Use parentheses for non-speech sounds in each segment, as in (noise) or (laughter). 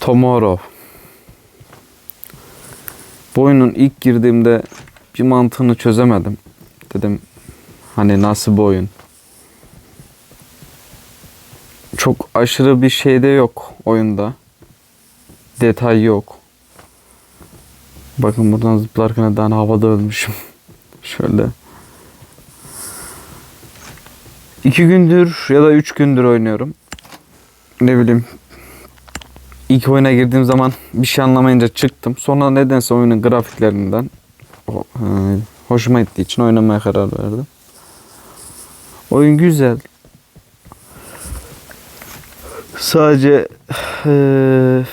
Tomorrow. Bu oyunun ilk girdiğimde bir mantığını çözemedim. Dedim hani nasıl bu oyun? Çok aşırı bir şey de yok oyunda. Detay yok. Bakın buradan zıplarken daha havada ölmüşüm. (laughs) Şöyle. İki gündür ya da üç gündür oynuyorum. Ne bileyim. İlk oyuna girdiğim zaman bir şey anlamayınca çıktım. Sonra nedense oyunun grafiklerinden e, hoşuma gittiği için oynamaya karar verdim. Oyun güzel. Sadece eee,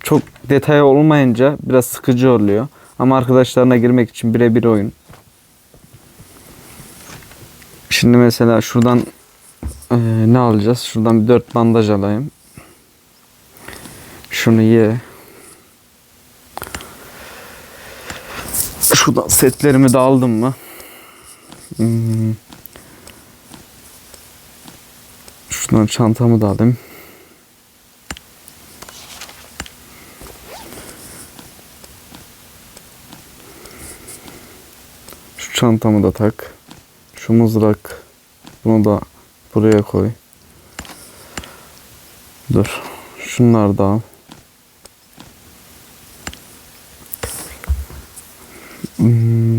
çok detay olmayınca biraz sıkıcı oluyor. Ama arkadaşlarına girmek için birebir oyun. Şimdi mesela şuradan eee, ne alacağız? Şuradan bir dört bandaj alayım. Şunu ye. Şuradan setlerimi de aldım mı? Hmm. Şuradan çantamı da alayım. Şu çantamı da tak. Şu mızrak. Bunu da buraya koy. Dur. Şunları da al.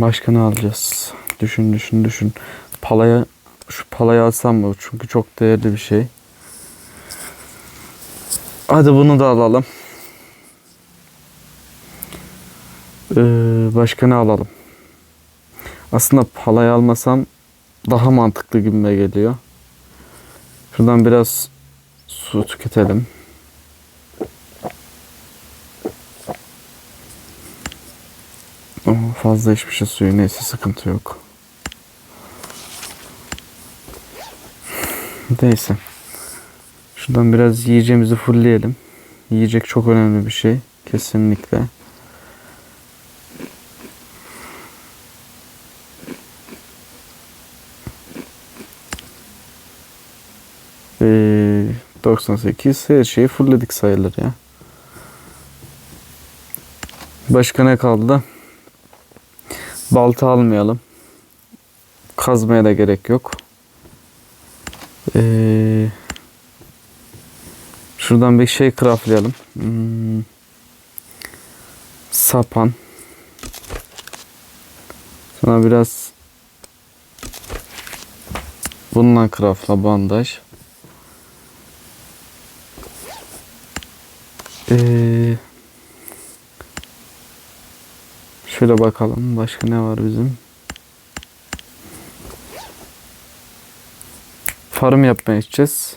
Başka ne alacağız? Düşün düşün düşün. Palaya şu palayı alsam mı? Çünkü çok değerli bir şey. Hadi bunu da alalım. Ee, başka ne alalım? Aslında palayı almasam daha mantıklı gibime geliyor. Şuradan biraz su tüketelim. Fazla içmişiz suyu. Neyse sıkıntı yok. Neyse. Şuradan biraz yiyeceğimizi fullleyelim. Yiyecek çok önemli bir şey. Kesinlikle. Ee, 98 her şeyi fullledik sayılır ya. Başka ne kaldı? Balta almayalım. Kazmaya da gerek yok. Ee, şuradan bir şey craftlayalım. Hmm, sapan. Sonra biraz bununla craftla bandaj. Ee, şöyle bakalım başka ne var bizim? Farm yapmaya gideceğiz.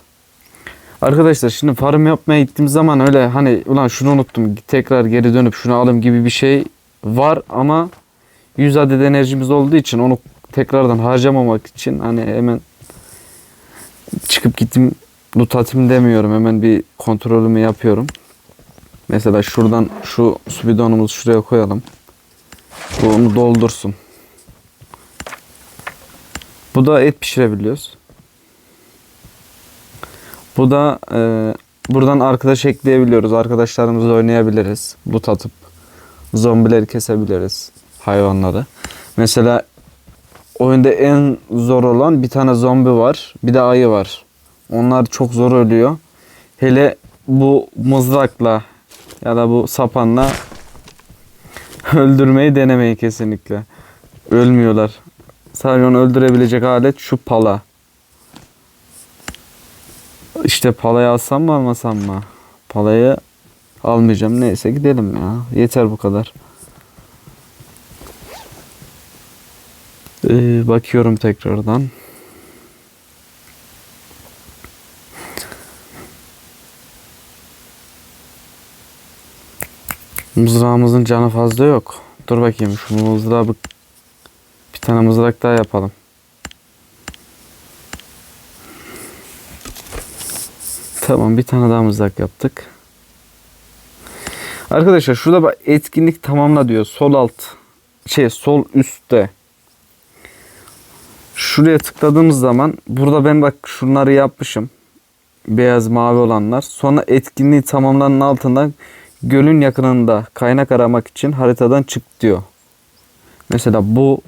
Arkadaşlar şimdi farm yapmaya gittiğim zaman öyle hani ulan şunu unuttum tekrar geri dönüp şunu alayım gibi bir şey var ama 100 adet enerjimiz olduğu için onu tekrardan harcamamak için hani hemen çıkıp gittim loot atayım demiyorum. Hemen bir kontrolümü yapıyorum. Mesela şuradan şu su şuraya koyalım. Bu onu doldursun. Bu da et pişirebiliyoruz. Bu da e, buradan arkadaş ekleyebiliyoruz. Arkadaşlarımızla oynayabiliriz. Loot atıp zombileri kesebiliriz. Hayvanları. Mesela oyunda en zor olan bir tane zombi var. Bir de ayı var. Onlar çok zor ölüyor. Hele bu mızrakla ya da bu sapanla (laughs) öldürmeyi denemeyin kesinlikle. Ölmüyorlar. Sadece onu öldürebilecek alet şu pala. İşte palayı alsam mı almasam mı? Palayı almayacağım. Neyse gidelim ya. Yeter bu kadar. Ee, bakıyorum tekrardan. Mızrağımızın canı fazla yok. Dur bakayım şu mızrağı bir, tane mızrak daha yapalım. Tamam bir tane daha mızrak yaptık. Arkadaşlar şurada bak etkinlik tamamla diyor. Sol alt şey sol üstte. Şuraya tıkladığımız zaman burada ben bak şunları yapmışım. beyaz mavi olanlar. Sonra etkinliği tamamlanan altından gölün yakınında kaynak aramak için haritadan çık diyor. Mesela bu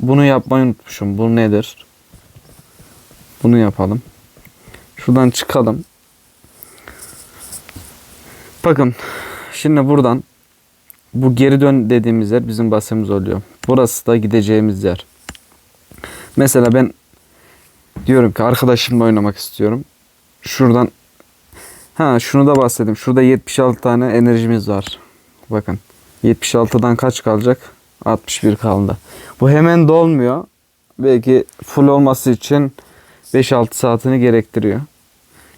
bunu yapmayı unutmuşum. Bu nedir? Bunu yapalım. Şuradan çıkalım. Bakın şimdi buradan bu geri dön dediğimiz yer bizim basımız oluyor. Burası da gideceğimiz yer. Mesela ben diyorum ki arkadaşımla oynamak istiyorum. Şuradan ha şunu da bahsedeyim. Şurada 76 tane enerjimiz var. Bakın 76'dan kaç kalacak? 61 kaldı. Bu hemen dolmuyor. Belki full olması için 5-6 saatini gerektiriyor.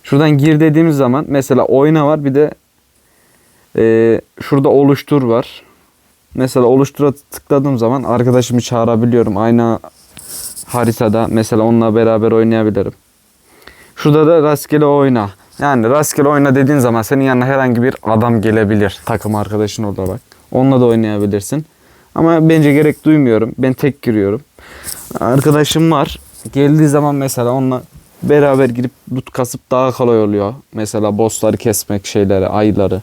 Şuradan gir dediğimiz zaman mesela oyna var bir de e, şurada oluştur var. Mesela oluştura tıkladığım zaman arkadaşımı çağırabiliyorum. Aynı haritada mesela onunla beraber oynayabilirim. Şurada da rastgele oyna. Yani rastgele oyna dediğin zaman senin yanına herhangi bir adam gelebilir. Takım arkadaşın olarak. Onunla da oynayabilirsin. Ama bence gerek duymuyorum. Ben tek giriyorum. Arkadaşım var. Geldiği zaman mesela onunla beraber girip loot kasıp daha kolay oluyor. Mesela bossları kesmek şeyleri, ayıları.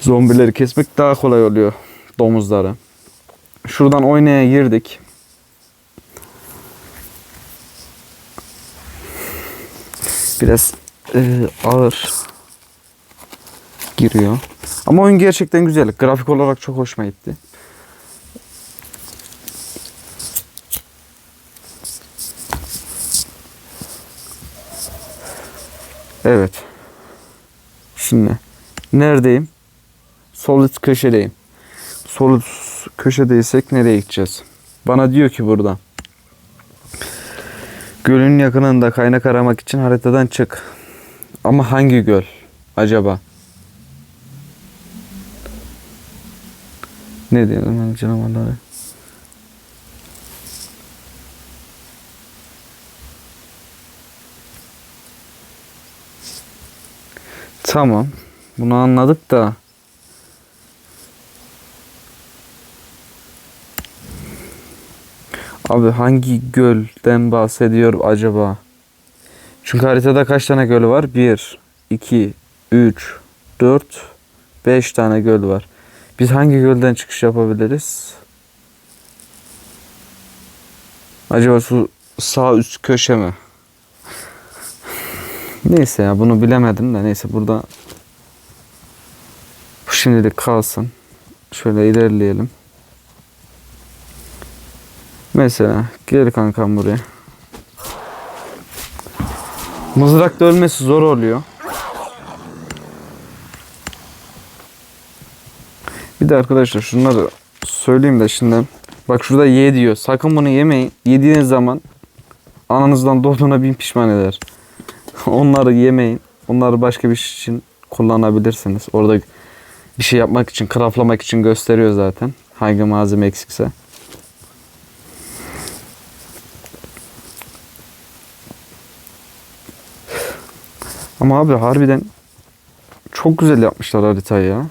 Zombileri kesmek daha kolay oluyor. Domuzları. Şuradan oynaya girdik. Biraz e, ağır giriyor. Ama oyun gerçekten güzel. Grafik olarak çok hoşuma gitti. Evet. Şimdi neredeyim? Sol üst köşedeyim. Sol üst köşedeysek nereye gideceğiz? Bana diyor ki burada. Gölün yakınında kaynak aramak için haritadan çık. Ama hangi göl acaba? Ne diyelim hani canavarları? Tamam. Bunu anladık da Abi hangi gölden bahsediyor acaba? Çünkü haritada kaç tane göl var? 1, 2, 3, 4, 5 tane göl var. Biz hangi gölden çıkış yapabiliriz? Acaba şu sağ üst köşe mi? Neyse ya bunu bilemedim de neyse burada bu şimdilik kalsın. Şöyle ilerleyelim. Mesela gel kankam buraya. Mızrakta ölmesi zor oluyor. Bir de arkadaşlar şunları söyleyeyim de şimdi. Bak şurada ye diyor. Sakın bunu yemeyin. Yediğiniz zaman ananızdan doğduğuna bin pişman eder. (laughs) Onları yemeyin. Onları başka bir şey için kullanabilirsiniz. Orada bir şey yapmak için, craftlamak için gösteriyor zaten. Hangi malzeme eksikse. Ama abi harbiden çok güzel yapmışlar haritayı ya.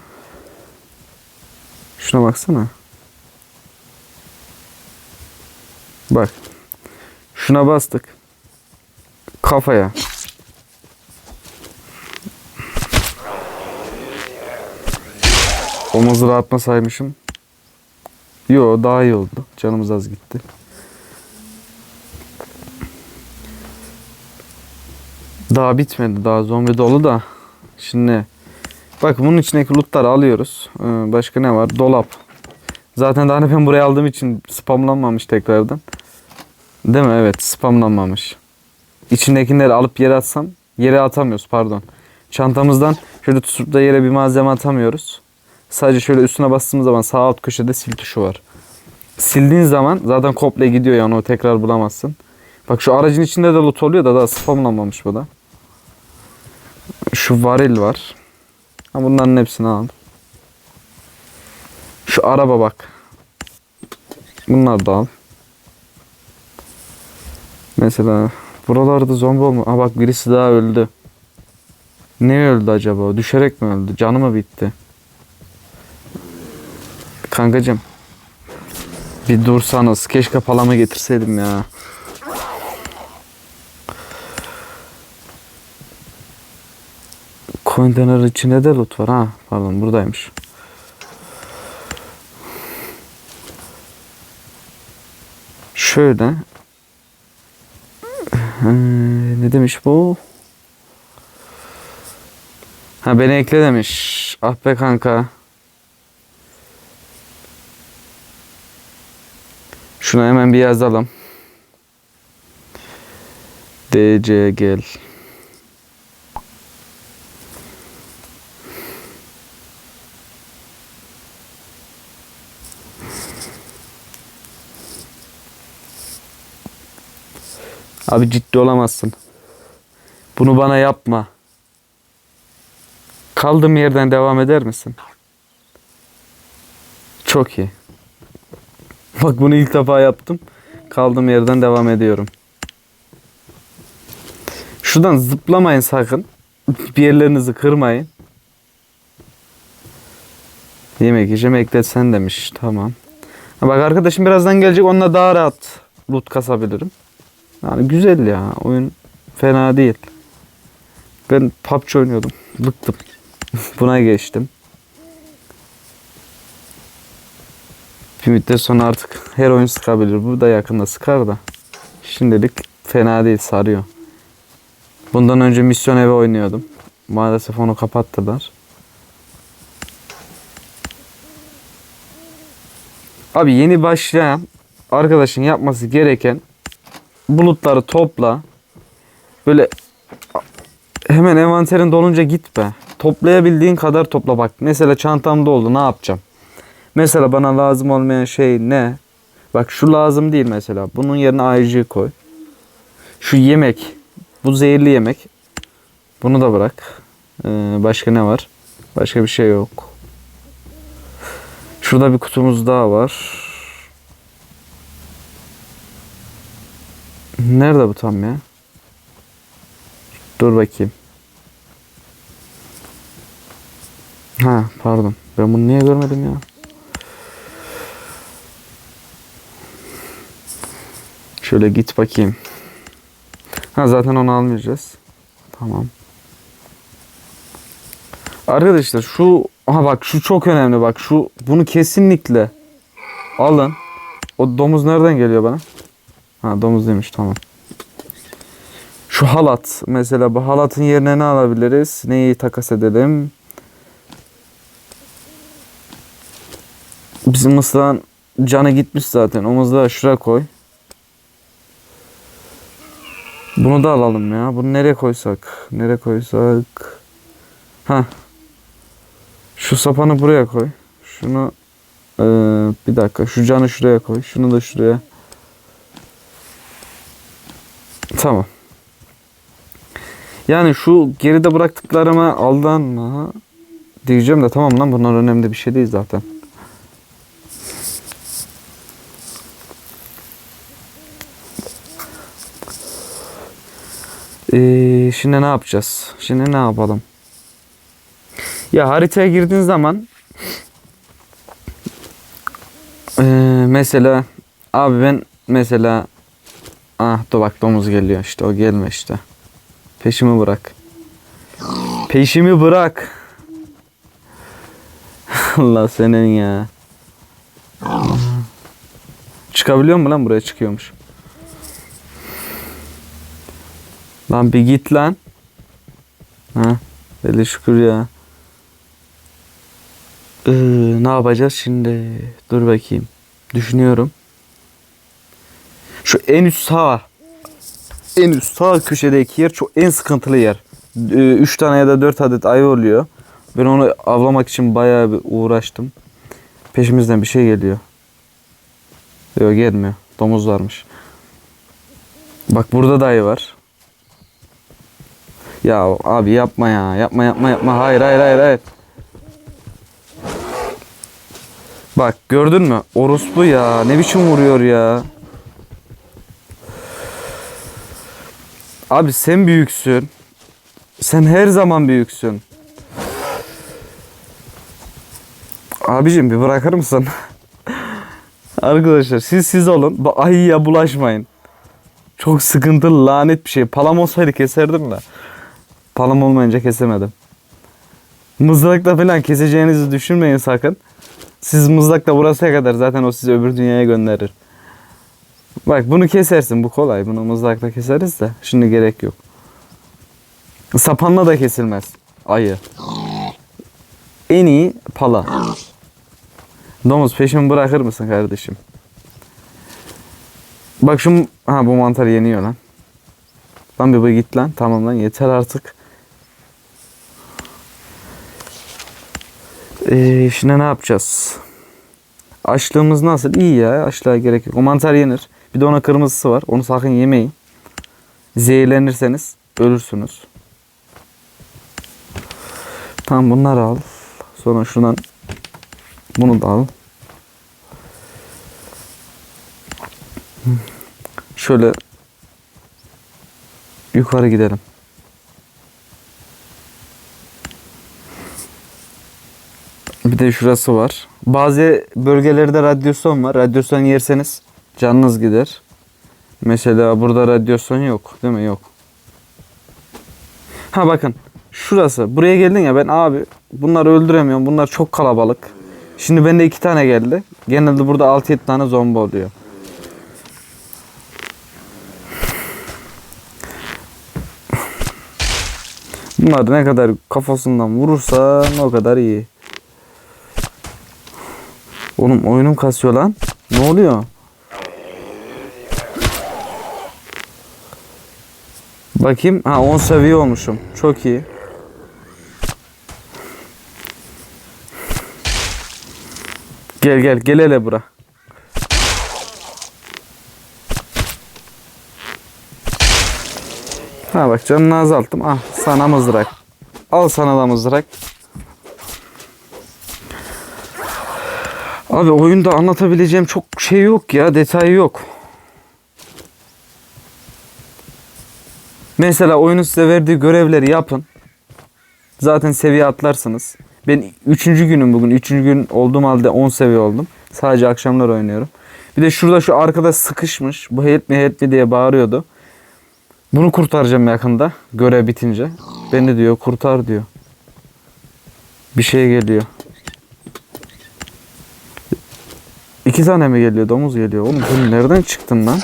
Şuna baksana. Bak. Şuna bastık. Kafaya. O mızrağı atmasaymışım. Yo daha iyi oldu. Canımız az gitti. Daha bitmedi. Daha zombi dolu da. Şimdi bak bunun içindeki lootları alıyoruz. Ee, başka ne var? Dolap. Zaten daha ben buraya aldığım için spamlanmamış tekrardan. Değil mi? Evet spamlanmamış. İçindekileri alıp yere atsam yere atamıyoruz pardon. Çantamızdan şöyle tutup da yere bir malzeme atamıyoruz. Sadece şöyle üstüne bastığımız zaman sağ alt köşede sil tuşu var. Sildiğin zaman zaten komple gidiyor yani o tekrar bulamazsın. Bak şu aracın içinde de loot oluyor da daha spamlanmamış bu da. Şu varil var. Ha bunların hepsini al. Şu araba bak. Bunlar da al. Mesela buralarda zombi olma. Ha bak birisi daha öldü. Ne öldü acaba? Düşerek mi öldü? Canı mı bitti? Kankacım. Bir dursanız. Keşke palamı getirseydim ya. Konteyner içinde de loot var ha. Pardon buradaymış. Şöyle. Ee, ne demiş bu? Ha beni ekle demiş. Ah be kanka. Şunu hemen bir yazalım. DC gel. Abi ciddi olamazsın. Bunu bana yapma. Kaldığım yerden devam eder misin? Çok iyi. Bak bunu ilk defa yaptım. Kaldığım yerden devam ediyorum. Şuradan zıplamayın sakın. Bir yerlerinizi kırmayın. Yemek yiyeceğim ekletsen demiş. Tamam. Bak arkadaşım birazdan gelecek. Onunla daha rahat loot kasabilirim. Yani güzel ya. Oyun fena değil. Ben PUBG oynuyordum. Bıktım. (laughs) Buna geçtim. Bir müddet sonra artık her oyun sıkabilir. Bu da yakında sıkar da. Şimdilik fena değil sarıyor. Bundan önce misyon evi oynuyordum. Maalesef onu kapattılar. Abi yeni başlayan arkadaşın yapması gereken bulutları topla. Böyle hemen envanterin dolunca git be. Toplayabildiğin kadar topla bak. Mesela çantam doldu ne yapacağım? Mesela bana lazım olmayan şey ne? Bak şu lazım değil mesela. Bunun yerine ayıcıyı koy. Şu yemek. Bu zehirli yemek. Bunu da bırak. Ee, başka ne var? Başka bir şey yok. Şurada bir kutumuz daha var. Nerede bu tam ya? Dur bakayım. Ha pardon. Ben bunu niye görmedim ya? Şöyle git bakayım. Ha zaten onu almayacağız. Tamam. Arkadaşlar şu aha bak şu çok önemli bak şu bunu kesinlikle alın. O domuz nereden geliyor bana? Ha domuz demiş tamam. Şu halat mesela bu halatın yerine ne alabiliriz? Neyi takas edelim? Bizim mısrağın canı gitmiş zaten. O mızrağı şuraya koy. Bunu da alalım ya. Bunu nereye koysak? Nereye koysak? Ha. Şu sapanı buraya koy. Şunu eee, bir dakika. Şu canı şuraya koy. Şunu da şuraya. Tamam. Yani şu geride bıraktıklarıma aldanma diyeceğim de tamam lan bunlar önemli bir şey değil zaten. Ee, şimdi ne yapacağız? Şimdi ne yapalım? Ya haritaya girdiğin zaman ee, mesela abi ben mesela ah dur bak domuz geliyor işte o gelme işte. Peşimi bırak. Peşimi bırak. (laughs) Allah senin ya. Çıkabiliyor mu lan buraya çıkıyormuş. Lan bir git lan. Ha, hele şükür ya. Ee, ne yapacağız şimdi? Dur bakayım. Düşünüyorum. Şu en üst sağ. En üst sağ köşedeki yer çok en sıkıntılı yer. 3 tane ya da 4 adet ayı oluyor. Ben onu avlamak için bayağı bir uğraştım. Peşimizden bir şey geliyor. Yok gelmiyor. Domuz varmış. Bak burada da ayı var. Ya abi yapma ya. Yapma yapma yapma. Hayır hayır hayır hayır. Bak gördün mü? Orospu ya. Ne biçim vuruyor ya. Abi sen büyüksün. Sen her zaman büyüksün. Abicim bir bırakır mısın? (laughs) Arkadaşlar siz siz olun. Ayıya bulaşmayın. Çok sıkıntılı lanet bir şey. Palam olsaydı keserdim de. Palam olmayınca kesemedim. Mızrakla falan keseceğinizi düşünmeyin sakın. Siz mızrakla burasıya kadar zaten o sizi öbür dünyaya gönderir. Bak bunu kesersin bu kolay. Bunu mızrakla keseriz de şimdi gerek yok. Sapanla da kesilmez. Ayı. En iyi pala. Domuz peşimi bırakır mısın kardeşim? Bak şu ha bu mantar yeniyor lan. Lan bir bu git lan. Tamam lan yeter artık. Ee, şimdi ne yapacağız? Açlığımız nasıl? İyi ya. Açlığa gerek yok. O mantar yenir. Bir de ona kırmızısı var. Onu sakın yemeyin. Zehirlenirseniz ölürsünüz. Tamam bunları al. Sonra şuradan bunu da al. Şöyle yukarı gidelim. Bir de şurası var. Bazı bölgelerde radyasyon var. Radyasyon yerseniz canınız gider. Mesela burada radyasyon yok. Değil mi? Yok. Ha bakın. Şurası. Buraya geldin ya ben abi bunları öldüremiyorum. Bunlar çok kalabalık. Şimdi bende iki tane geldi. Genelde burada 6-7 tane zombi oluyor. Bunlar ne kadar kafasından vurursan o kadar iyi. Oğlum oyunum kasıyor lan. Ne oluyor? Bakayım. Ha 10 seviye olmuşum. Çok iyi. Gel gel gel hele bura. Ha bak canını azalttım. Ah sana mızrak. Al sana da mızrak. Abi oyunda anlatabileceğim çok şey yok ya. Detayı yok. Mesela oyunun size verdiği görevleri yapın. Zaten seviye atlarsınız. Ben 3. günüm bugün. 3. gün olduğum halde 10 seviye oldum. Sadece akşamlar oynuyorum. Bir de şurada şu arkadaş sıkışmış. Bu help me help me diye bağırıyordu. Bunu kurtaracağım yakında. Görev bitince. Beni diyor kurtar diyor. Bir şey geliyor. İki tane mi geliyor? Domuz geliyor. Oğlum sen nereden çıktın lan?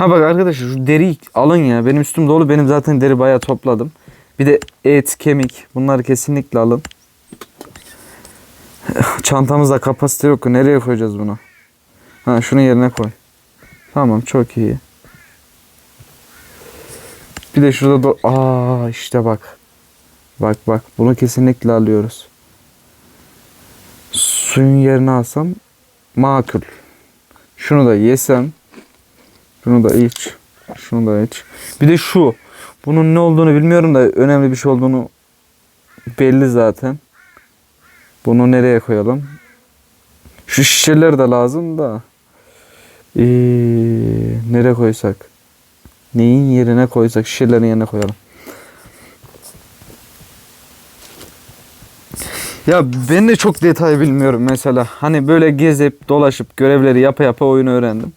Ha bak arkadaşlar şu deri alın ya. Benim üstüm dolu. Benim zaten deri bayağı topladım. Bir de et, kemik. Bunları kesinlikle alın. (laughs) Çantamızda kapasite yok. Nereye koyacağız bunu? Ha şunu yerine koy. Tamam çok iyi. Bir de şurada da aa işte bak. Bak bak bunu kesinlikle alıyoruz. Suyun yerine alsam makul. Şunu da yesem. Şunu da iç. Şunu da iç. Bir de şu. Bunun ne olduğunu bilmiyorum da önemli bir şey olduğunu belli zaten. Bunu nereye koyalım? Şu şişeler de lazım da. Ee, nereye koysak? Neyin yerine koysak? Şişelerin yerine koyalım. Ya ben de çok detay bilmiyorum mesela. Hani böyle gezip dolaşıp görevleri yapa yapa oyunu öğrendim.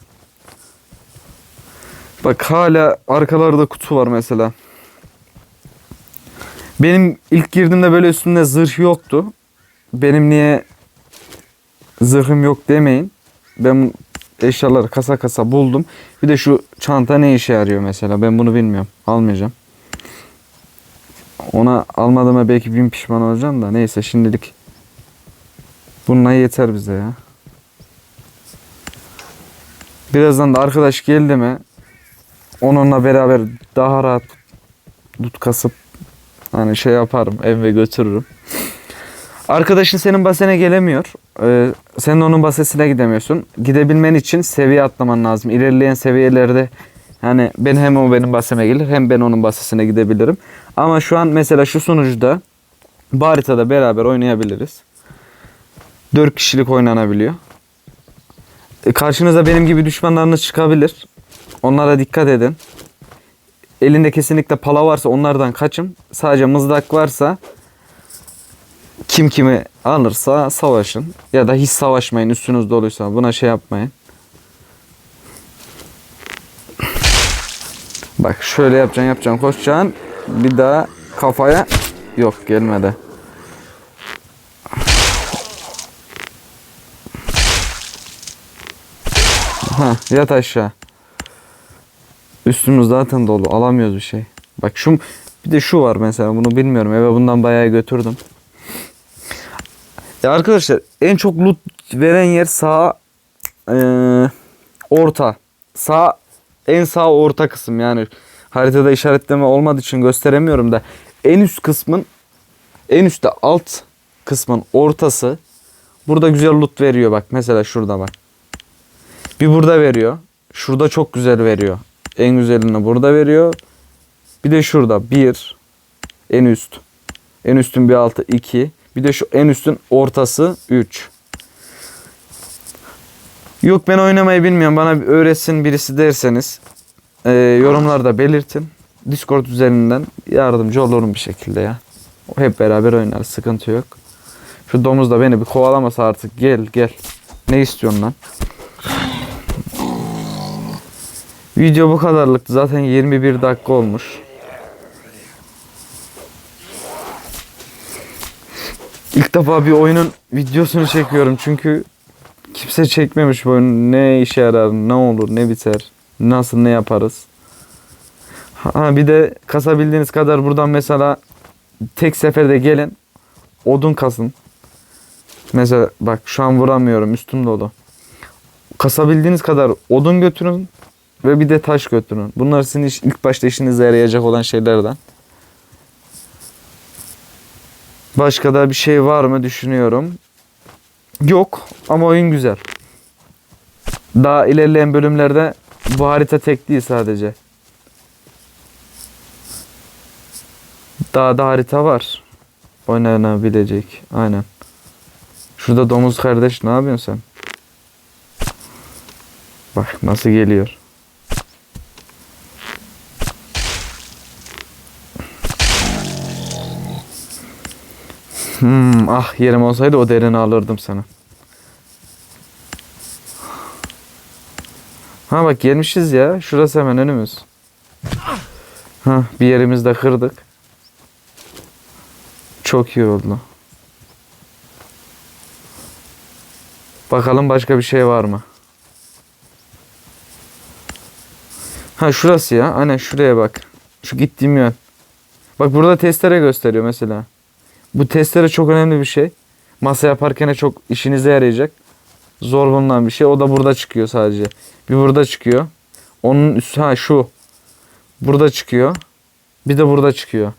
Bak hala arkalarda kutu var mesela. Benim ilk girdiğimde böyle üstünde zırh yoktu. Benim niye zırhım yok demeyin. Ben eşyaları kasa kasa buldum. Bir de şu çanta ne işe yarıyor mesela ben bunu bilmiyorum. Almayacağım. Ona almadığıma belki bin pişman olacağım da neyse şimdilik bununla yeter bize ya. Birazdan da arkadaş geldi mi onunla beraber daha rahat dut kasıp hani şey yaparım eve götürürüm. Arkadaşın senin basene gelemiyor. Ee, sen de onun basesine gidemiyorsun. Gidebilmen için seviye atlaman lazım. İlerleyen seviyelerde yani ben hem o benim baseme gelir hem ben onun basesine gidebilirim. Ama şu an mesela şu sunucuda bu haritada beraber oynayabiliriz. 4 kişilik oynanabiliyor. E, karşınıza benim gibi düşmanlarınız çıkabilir. Onlara dikkat edin. Elinde kesinlikle pala varsa onlardan kaçın. Sadece mızrak varsa kim kimi alırsa savaşın. Ya da hiç savaşmayın üstünüz doluysa buna şey yapmayın. Bak şöyle yapacaksın yapacaksın koşacaksın. Bir daha kafaya. Yok gelmedi. Ha, yat aşağı. Üstümüz zaten dolu. Alamıyoruz bir şey. Bak şu bir de şu var mesela bunu bilmiyorum. Eve bundan bayağı götürdüm. Ya arkadaşlar en çok loot veren yer sağ eee, orta. Sağ en sağ orta kısım yani haritada işaretleme olmadığı için gösteremiyorum da en üst kısmın en üstte alt kısmın ortası burada güzel loot veriyor bak mesela şurada bak. Bir burada veriyor. Şurada çok güzel veriyor. En güzelini burada veriyor. Bir de şurada bir en üst. En üstün bir altı iki. Bir de şu en üstün ortası 3. Yok ben oynamayı bilmiyorum. Bana öğretsin birisi derseniz e, yorumlarda belirtin. Discord üzerinden yardımcı olurum bir şekilde ya. Hep beraber oynarız. Sıkıntı yok. Şu domuz da beni bir kovalamasa artık. Gel gel. Ne istiyorsun lan? Video bu kadarlıktı. Zaten 21 dakika olmuş. İlk defa bir oyunun videosunu çekiyorum çünkü kimse çekmemiş bu oyunu. Ne işe yarar, ne olur, ne biter, nasıl, ne yaparız. Ha bir de kasabildiğiniz kadar buradan mesela tek seferde gelin odun kasın. Mesela bak şu an vuramıyorum üstüm dolu. Kasabildiğiniz kadar odun götürün ve bir de taş götürün. Bunlar sizin iş- ilk başta işinize yarayacak olan şeylerden. Başka da bir şey var mı düşünüyorum. Yok ama oyun güzel. Daha ilerleyen bölümlerde bu harita tek değil sadece. Daha da harita var. Oynanabilecek. Aynen. Şurada domuz kardeş ne yapıyorsun sen? Bak nasıl geliyor. Hmm, ah yerim olsaydı o derini alırdım sana. Ha bak gelmişiz ya. Şurası hemen önümüz. Ha bir yerimizde kırdık. Çok iyi oldu. Bakalım başka bir şey var mı? Ha şurası ya. Aynen şuraya bak. Şu gittiğim yön. Bak burada testere gösteriyor mesela. Bu testere çok önemli bir şey. Masa yaparken çok işinize yarayacak. Zor bulunan bir şey. O da burada çıkıyor sadece. Bir burada çıkıyor. Onun üstü ha şu. Burada çıkıyor. Bir de burada çıkıyor.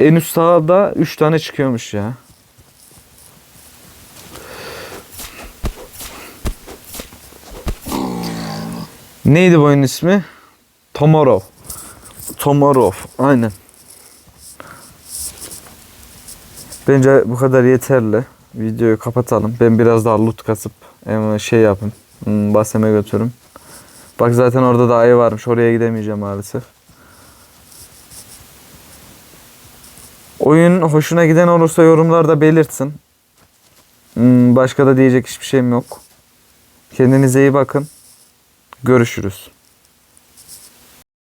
En üst sağda 3 tane çıkıyormuş ya. Neydi bu oyunun ismi? Tomorrow. Tomorrow. Aynen. Bence bu kadar yeterli. Videoyu kapatalım. Ben biraz daha loot kasıp şey yapayım. Hmm, Baseme götürürüm. Bak zaten orada da ayı varmış. Oraya gidemeyeceğim maalesef. Oyun hoşuna giden olursa yorumlarda belirtsin. Hmm, Başka da diyecek hiçbir şeyim yok. Kendinize iyi bakın. Görüşürüz.